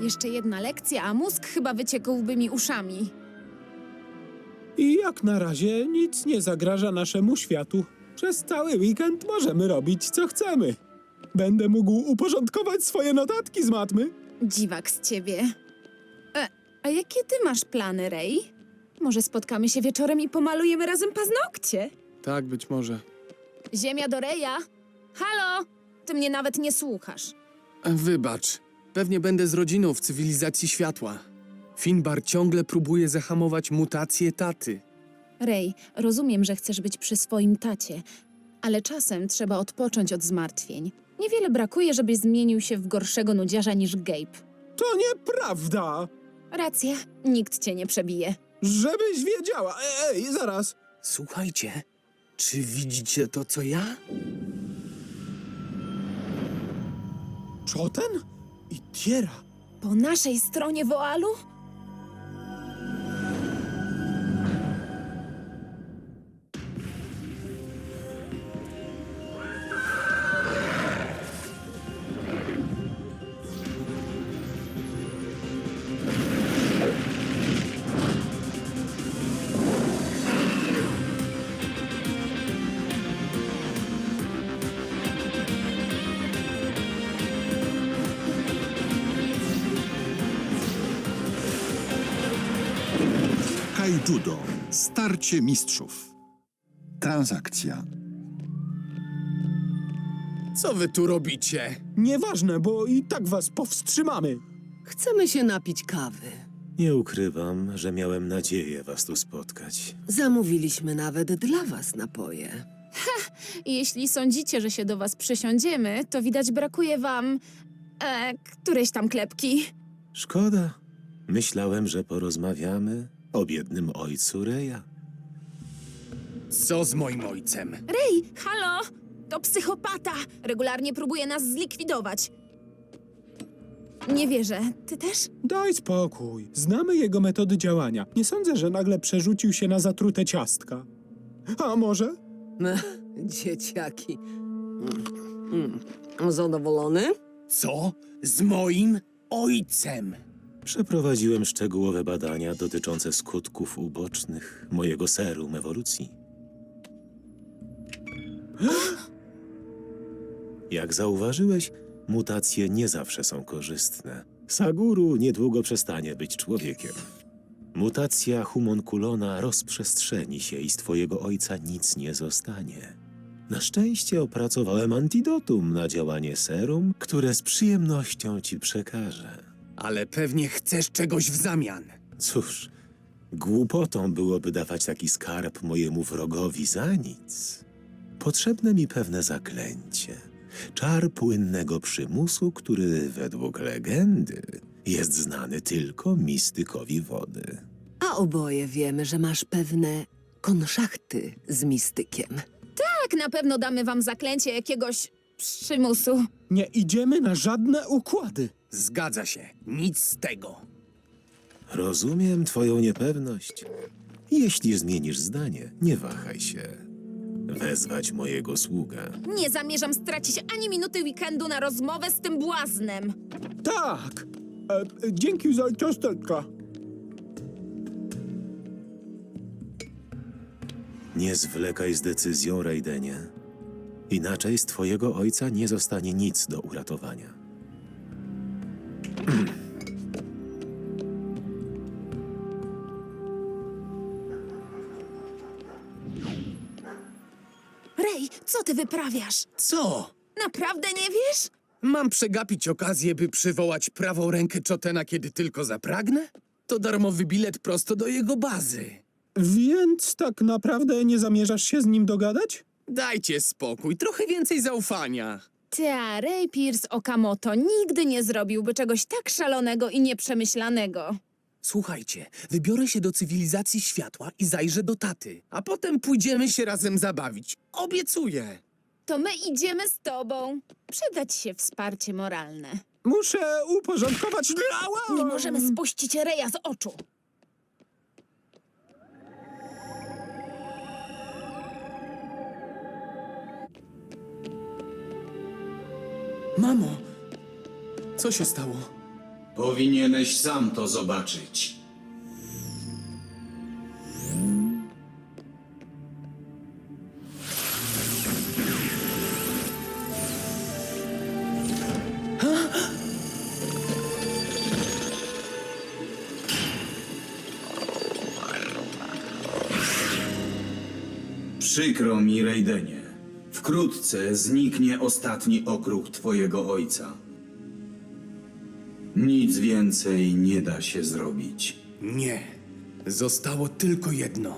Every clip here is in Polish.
Jeszcze jedna lekcja, a mózg chyba wyciekłby mi uszami. I jak na razie nic nie zagraża naszemu światu. Przez cały weekend możemy robić co chcemy. Będę mógł uporządkować swoje notatki z matmy. Dziwak z ciebie. E, a jakie ty masz plany, Ray? Może spotkamy się wieczorem i pomalujemy razem paznokcie? Tak, być może. Ziemia do Reja? Halo? Ty mnie nawet nie słuchasz. Wybacz. Pewnie będę z rodziną w cywilizacji światła. Finbar ciągle próbuje zahamować mutację taty. Ray, rozumiem, że chcesz być przy swoim tacie, ale czasem trzeba odpocząć od zmartwień. Niewiele brakuje, żebyś zmienił się w gorszego nudziarza niż Gabe. To nieprawda! Racja, nikt cię nie przebije. Żebyś wiedziała. Ej, ej, zaraz. Słuchajcie, czy widzicie to, co ja? Czoten? I Tiera. Po naszej stronie woalu? Kaijudo. Starcie mistrzów. Transakcja. Co wy tu robicie? Nieważne, bo i tak was powstrzymamy. Chcemy się napić kawy. Nie ukrywam, że miałem nadzieję was tu spotkać. Zamówiliśmy nawet dla was napoje. Jeśli sądzicie, że się do was przysiądziemy, to widać brakuje wam... E, którejś tam klepki. Szkoda. Myślałem, że porozmawiamy o biednym ojcu Reja. Co z moim ojcem? Rej, halo! To psychopata! Regularnie próbuje nas zlikwidować. Nie wierzę. Ty też? Daj spokój. Znamy jego metody działania. Nie sądzę, że nagle przerzucił się na zatrute ciastka. A może? Dzieciaki. Mm. Mm. Zadowolony? Co? Z moim ojcem? Przeprowadziłem szczegółowe badania dotyczące skutków ubocznych mojego serum ewolucji. Jak zauważyłeś, mutacje nie zawsze są korzystne. Saguru niedługo przestanie być człowiekiem. Mutacja humonkulona rozprzestrzeni się i z twojego ojca nic nie zostanie. Na szczęście opracowałem antidotum na działanie serum, które z przyjemnością ci przekażę. Ale pewnie chcesz czegoś w zamian. Cóż, głupotą byłoby dawać taki skarb mojemu wrogowi za nic. Potrzebne mi pewne zaklęcie. Czar płynnego przymusu, który według legendy jest znany tylko mistykowi wody. A oboje wiemy, że masz pewne konszachty z mistykiem. Tak, na pewno damy wam zaklęcie jakiegoś przymusu. Nie idziemy na żadne układy. Zgadza się. Nic z tego. Rozumiem twoją niepewność. Jeśli zmienisz zdanie, nie wahaj się. Wezwać mojego sługa. Nie zamierzam stracić ani minuty weekendu na rozmowę z tym błaznem. Tak. E, e, dzięki za ciasteczka. Nie zwlekaj z decyzją, Raidenie. Inaczej z twojego ojca nie zostanie nic do uratowania. Rej, co ty wyprawiasz? Co? Naprawdę nie wiesz? Mam przegapić okazję, by przywołać prawą rękę Chotena, kiedy tylko zapragnę? To darmowy bilet prosto do jego bazy. Więc tak naprawdę nie zamierzasz się z nim dogadać? Dajcie spokój, trochę więcej zaufania. Ta, Ray Pierce Okamoto nigdy nie zrobiłby czegoś tak szalonego i nieprzemyślanego. Słuchajcie, wybiorę się do cywilizacji światła i zajrzę do taty, a potem pójdziemy się razem zabawić. Obiecuję. To my idziemy z tobą. Przydać się wsparcie moralne. Muszę uporządkować... Ała! Nie możemy spuścić Reja z oczu. Mamo! Co się stało? Powinieneś sam to zobaczyć. Przykro mi, Raidenie. Wkrótce zniknie ostatni okruk twojego ojca. Nic więcej nie da się zrobić. Nie. Zostało tylko jedno.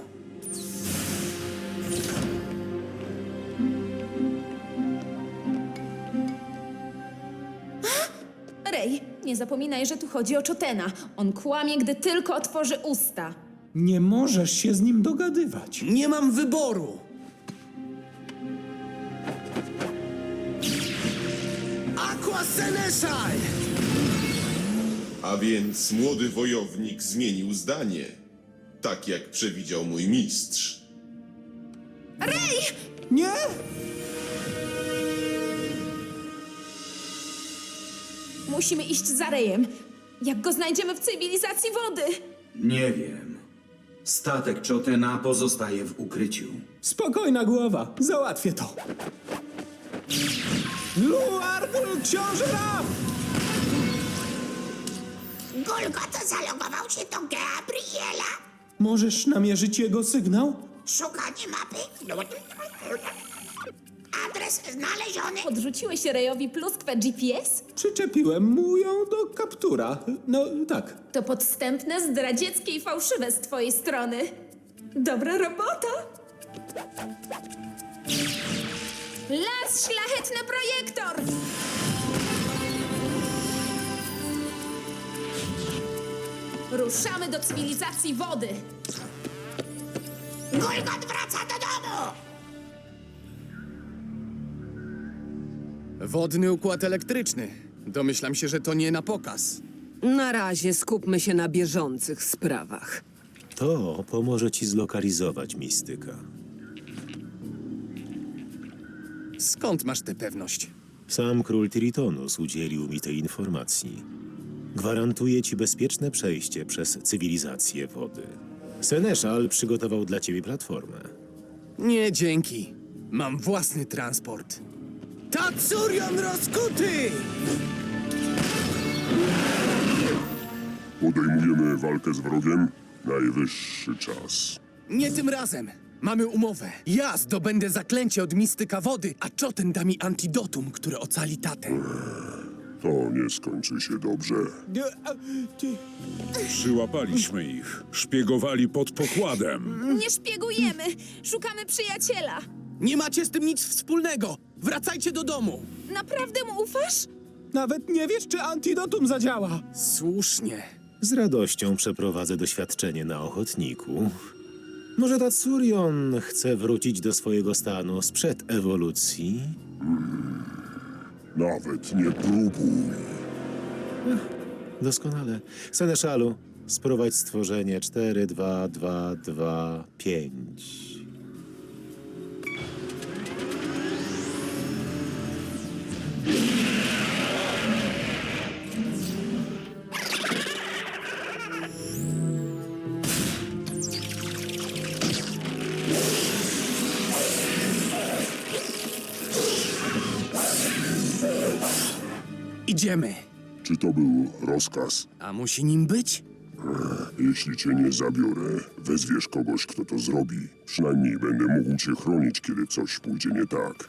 Rej, nie zapominaj, że tu chodzi o Chotena. On kłamie, gdy tylko otworzy usta. Nie możesz się z nim dogadywać. Nie mam wyboru! Aqua Seneschal! A więc młody wojownik zmienił zdanie, tak jak przewidział mój mistrz. Nie! Musimy iść za Rejem. Jak go znajdziemy w cywilizacji wody? Nie wiem. Statek Chotena pozostaje w ukryciu. Spokojna głowa, załatwię to. Luar, książę Ram! Golgota zalogował się do Gabriela. Możesz namierzyć jego sygnał? Szukanie mapy. Adres znaleziony. Podrzuciłeś Rejowi pluskwę GPS? Przyczepiłem mu ją do kaptura. No tak. To podstępne, zdradzieckie i fałszywe z twojej strony. Dobra robota! Las szlachetny projektor! Ruszamy do cywilizacji wody! Golgot wraca do domu. Wodny układ elektryczny. Domyślam się, że to nie na pokaz. Na razie skupmy się na bieżących sprawach. To pomoże ci zlokalizować mistyka. Skąd masz tę pewność? Sam król Tiritonus udzielił mi tej informacji. Gwarantuje ci bezpieczne przejście przez cywilizację wody. Seneszal przygotował dla ciebie platformę. Nie, dzięki. Mam własny transport. Tatsurion rozkuty! Podejmujemy walkę z wrogiem? Najwyższy czas. Nie tym razem. Mamy umowę. Ja zdobędę zaklęcie od mistyka wody, a Choten da mi antidotum, które ocali tatę. To nie skończy się dobrze. Przyłapaliśmy ich. Szpiegowali pod pokładem. Nie szpiegujemy! Szukamy przyjaciela! Nie macie z tym nic wspólnego. Wracajcie do domu. Naprawdę mu ufasz? Nawet nie wiesz, czy antidotum zadziała. Słusznie. Z radością przeprowadzę doświadczenie na ochotniku. Może Tatsurion chce wrócić do swojego stanu sprzed ewolucji? Nawet nie próbuj. Doskonale. Seneszalu, sprowadź stworzenie 4, 2, 2, 2, 5. Idziemy. Czy to był rozkaz? A musi nim być? Jeśli cię nie zabiorę, wezwiesz kogoś, kto to zrobi. Przynajmniej będę mógł cię chronić, kiedy coś pójdzie nie tak.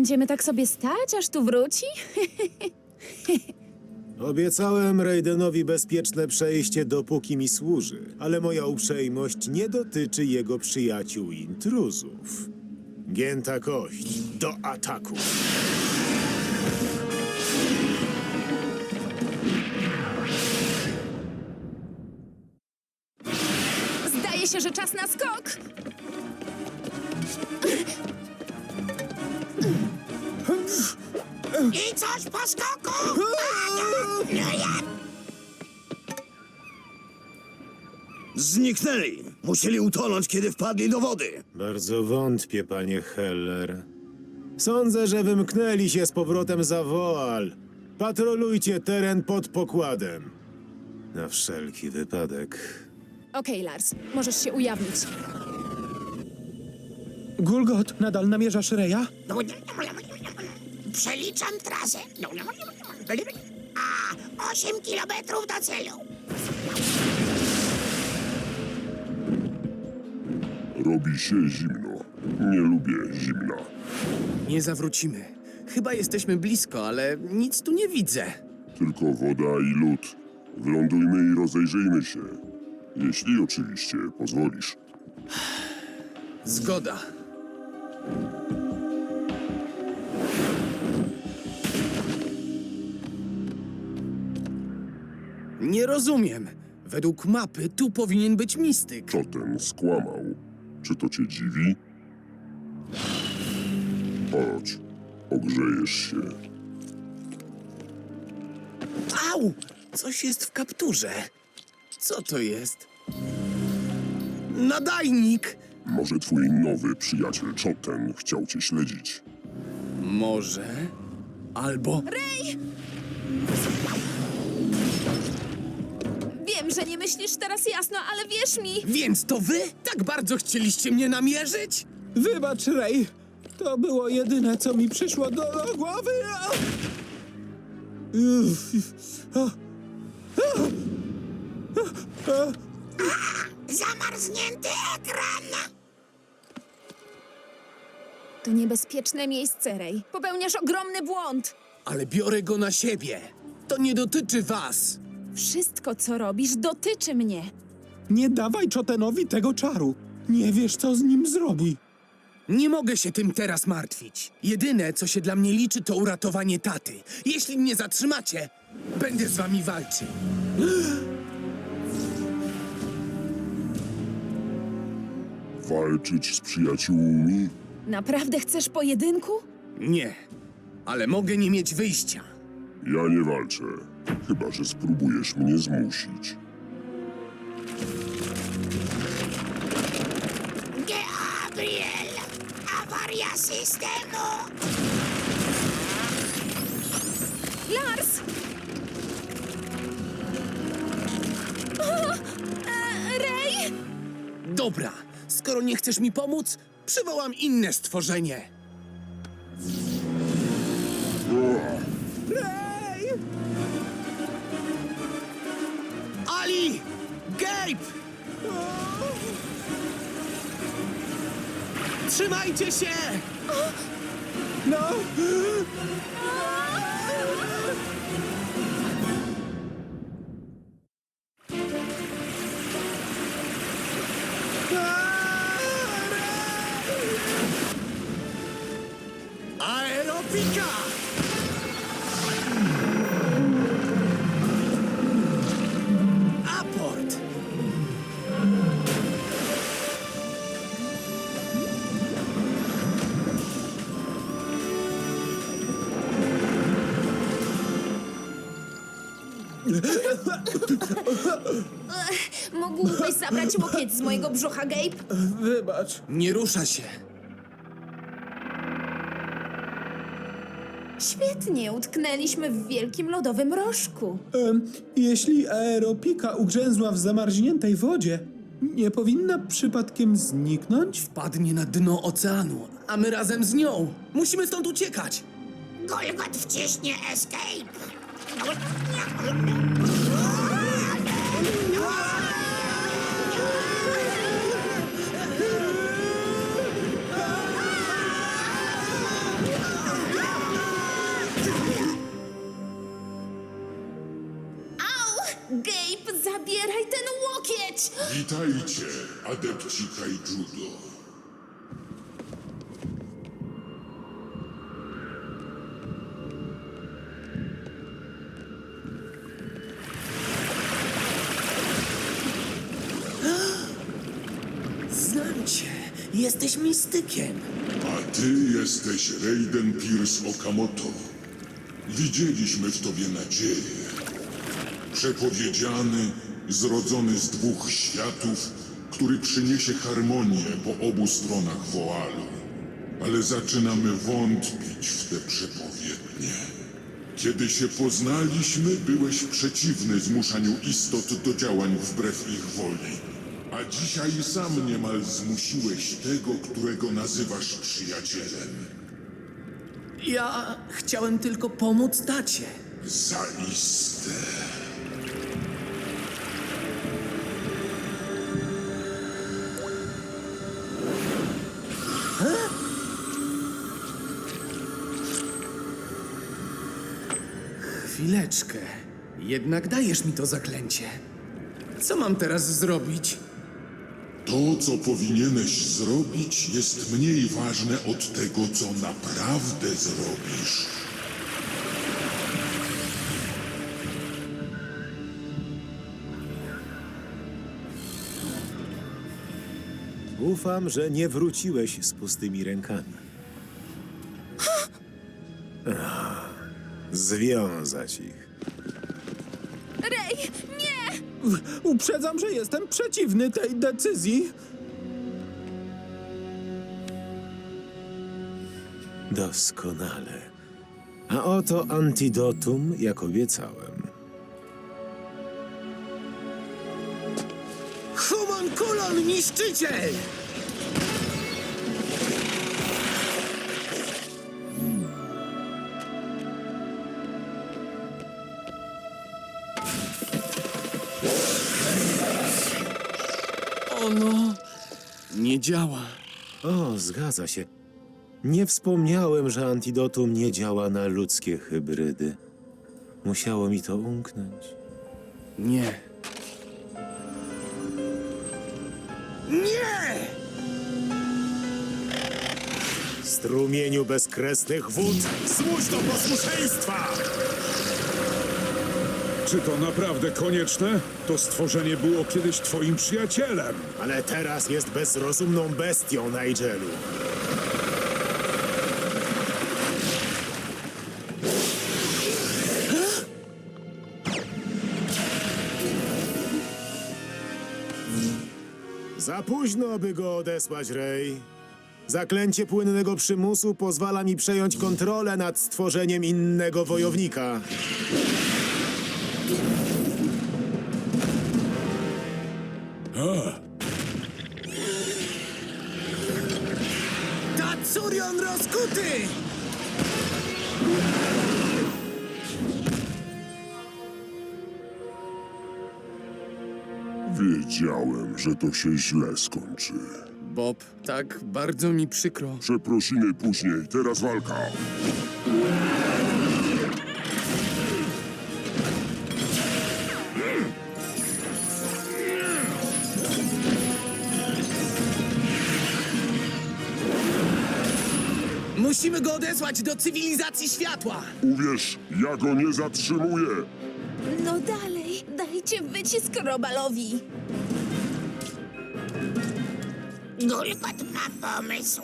Będziemy tak sobie stać, aż tu wróci? Obiecałem Raidenowi bezpieczne przejście, dopóki mi służy, ale moja uprzejmość nie dotyczy jego przyjaciół intruzów. Gięta kość, do ataku! Zdaje się, że czas na skok! Coś po skoku! No. Zniknęli. Musieli utonąć, kiedy wpadli do wody. Bardzo wątpię, panie Heller. Sądzę, że wymknęli się z powrotem za woal. Patrolujcie teren pod pokładem. Na wszelki wypadek. Okej, Lars, możesz się ujawnić. Gulgot, nadal namierzasz Reja? Przeliczam trasę. A, 8 kilometrów do celu. Robi się zimno. Nie lubię zimna. Nie zawrócimy. Chyba jesteśmy blisko, ale nic tu nie widzę. Tylko woda i lód. Wylądujmy i rozejrzyjmy się. Jeśli oczywiście pozwolisz. Zgoda. Nie rozumiem. Według mapy tu powinien być mistyk. Co ten skłamał? Czy to cię dziwi? Chodź, ogrzejesz się. Au! Coś jest w kapturze. Co to jest? Nadajnik! Może twój nowy przyjaciel Choten chciał cię śledzić. Może. Albo. Wiem, że nie myślisz teraz jasno, ale wierz mi! Więc to wy tak bardzo chcieliście mnie namierzyć? Wybacz, Rej. To było jedyne, co mi przyszło do, głowy. A! Uff. A! A! A! A! Zamarznięty ekran. To niebezpieczne miejsce, Rej. Popełniasz ogromny błąd. Ale biorę go na siebie. To nie dotyczy was. Wszystko, co robisz, dotyczy mnie. Nie dawaj Chotenowi tego czaru. Nie wiesz, co z nim zrobi. Nie mogę się tym teraz martwić. Jedyne, co się dla mnie liczy, to uratowanie taty. Jeśli mnie zatrzymacie, będę z wami walczył. Walczyć z przyjaciółmi? Naprawdę chcesz pojedynku? Nie, ale mogę nie mieć wyjścia. Ja nie walczę. Chyba, że spróbujesz mnie zmusić. Gabriel. Awaria systemu. Lars! O, e, Rej! Dobra, skoro nie chcesz mi pomóc, przywołam inne stworzenie. Rej! Ali! Gabe! Trzymajcie się! No! Mógłbyś zabrać łokieć z mojego brzucha, Gabe? Wybacz. Nie rusza się. Świetnie, utknęliśmy w wielkim lodowym rożku. Em, jeśli aeropika ugrzęzła w zamarzniętej wodzie, nie powinna przypadkiem zniknąć? Padnie na dno oceanu, a my razem z nią. Musimy stąd uciekać. Golgot wciśnie escape. Gabe, zabieraj ten łokieć! Witajcie, adepci Kaijudo. Jesteś mistykiem. A ty jesteś Raiden Pierce Okamoto. Widzieliśmy w tobie nadzieję. Przepowiedziany, zrodzony z dwóch światów, który przyniesie harmonię po obu stronach woalu. Ale zaczynamy wątpić w te przepowiednie. Kiedy się poznaliśmy, byłeś przeciwny zmuszaniu istot do działań wbrew ich woli. A dzisiaj sam niemal zmusiłeś tego, którego nazywasz przyjacielem. Ja chciałem tylko pomóc tacie. Zaiste. Chwileczkę. Jednak dajesz mi to zaklęcie. Co mam teraz zrobić? To, co powinieneś zrobić, jest mniej ważne od tego, co naprawdę zrobisz. Ufam, że nie wróciłeś z pustymi rękami. Ach, Związać ich. Uprzedzam, że jestem przeciwny tej decyzji. Doskonale. A oto antidotum, jak obiecałem. Humonkulon niszczyciel! Działa. O, zgadza się. Nie wspomniałem, że antidotum nie działa na ludzkie hybrydy. Musiało mi to umknąć. Nie. Nie! Strumieniu bezkresnych wód, służ do posłuszeństwa! Czy to naprawdę konieczne? To stworzenie było kiedyś twoim przyjacielem. Ale teraz jest bezrozumną bestią, Nigelu. Za późno, by go odesłać, Rey. Zaklęcie płynnego przymusu pozwala mi przejąć kontrolę nad stworzeniem innego wojownika. Tatsurion rozkuty! Wiedziałem, że to się źle skończy. Bob, tak bardzo mi przykro. Przeprosiny później, teraz walka. Odesłać do cywilizacji światła! Uwierz, ja go nie zatrzymuję. No dalej, dajcie wycisk Robalowi. Gulgot ma pomysł.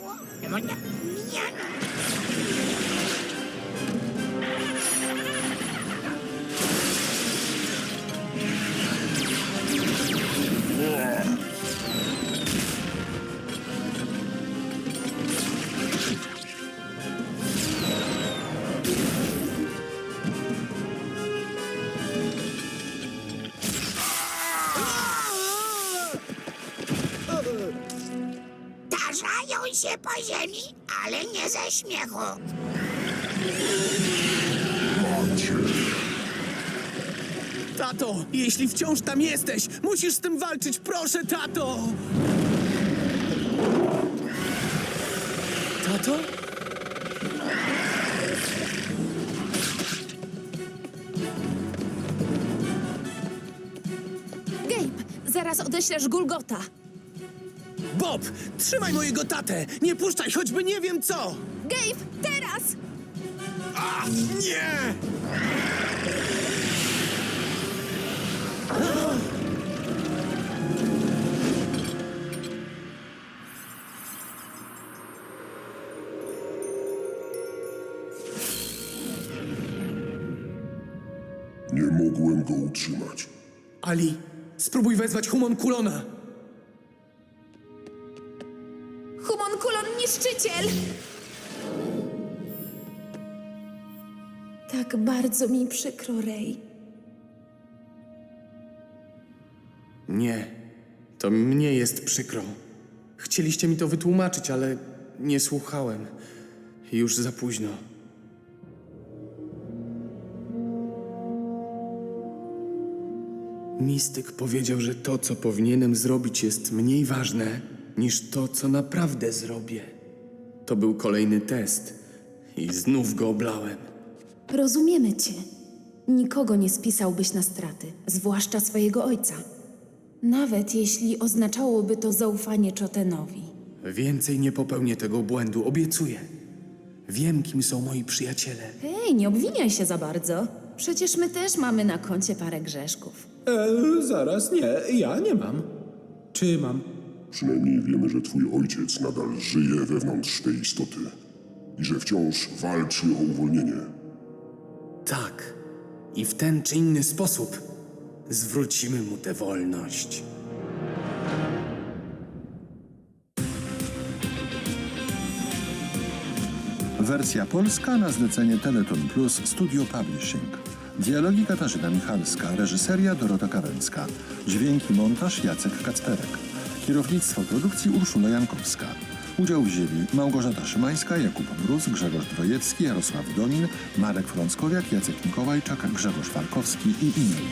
Tarzają się po ziemi, ale nie ze śmiechu. Tato, jeśli wciąż tam jesteś, musisz z tym walczyć, proszę, tato! Tato? Gabe, zaraz odeślesz Gulgota. Bob, trzymaj mojego tatę! Nie puszczaj, choćby nie wiem co! Gabe, teraz! A, nie! Nie mogłem go utrzymać. Ali, spróbuj wezwać Humon Kulona! Niszczyciel! Tak bardzo mi przykro, Rej. Nie, to mnie jest przykro. Chcieliście mi to wytłumaczyć, ale nie słuchałem. Już za późno. Mistyk powiedział, że to, co powinienem zrobić, jest mniej ważne niż to, co naprawdę zrobię. To był kolejny test i znów go oblałem. Rozumiemy cię. Nikogo nie spisałbyś na straty, zwłaszcza swojego ojca. Nawet jeśli oznaczałoby to zaufanie Czotenowi. Więcej nie popełnię tego błędu, obiecuję. Wiem, kim są moi przyjaciele. Hej, nie obwiniaj się za bardzo. Przecież my też mamy na koncie parę grzeszków. E, zaraz, nie, ja nie mam. Czy mam? Przynajmniej wiemy, że twój ojciec nadal żyje wewnątrz tej istoty i że wciąż walczy o uwolnienie. Tak. I w ten czy inny sposób zwrócimy mu tę wolność. Wersja polska na zlecenie Teleton Plus Studio Publishing. Dialogi Katarzyna Michalska, reżyseria Dorota Kawęcka, dźwięki montaż Jacek Kacperek, kierownictwo produkcji Urszula Jankowska. Udział wzięli Małgorzata Szymańska, Jakub Mróz, Grzegorz Drojewski, Jarosław Donin, Marek Frąckowiak, Jacek Mikołajczak, Grzegorz Farkowski i inni.